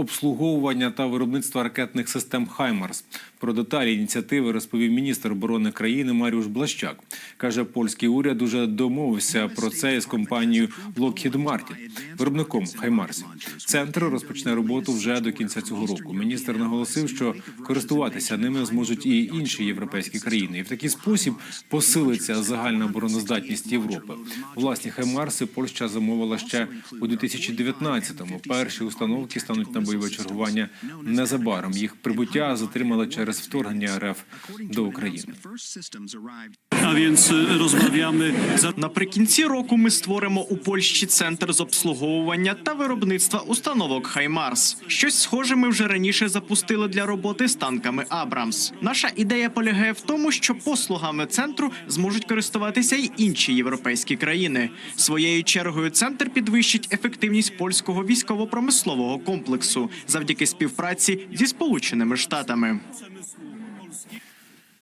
обслуговування та виробництва ракетних систем Хаймарс. Про деталі ініціативи розповів міністр оборони країни Маріуш Блащак. каже, польський уряд уже домовився про це із компанією Lockheed Martin, виробником Хаймарсів. Центр розпочне роботу вже до кінця цього року. Міністр наголосив, що користуватися ними зможуть і інші європейські країни, і в такий спосіб посилиться загальна обороноздатність Європи. Власні Хаймарси Польща замовила ще у 2019-му. Перші установки стануть на бойове чергування незабаром. Їх прибуття затримали через вторгнення РФ до України. Więc y, rozmawiamy za Наприкінці року ми створимо у Польщі центр з обслуговування та виробництва установок Хаймарс. Щось схоже ми вже раніше запустили для роботи з танками Абрамс. Наша ідея полягає в тому, що послугами центру зможуть користуватися й інші європейські країни. Своєю чергою центр підвищить ефективність польського військово-промислового комплексу завдяки співпраці зі Сполученими Штатами.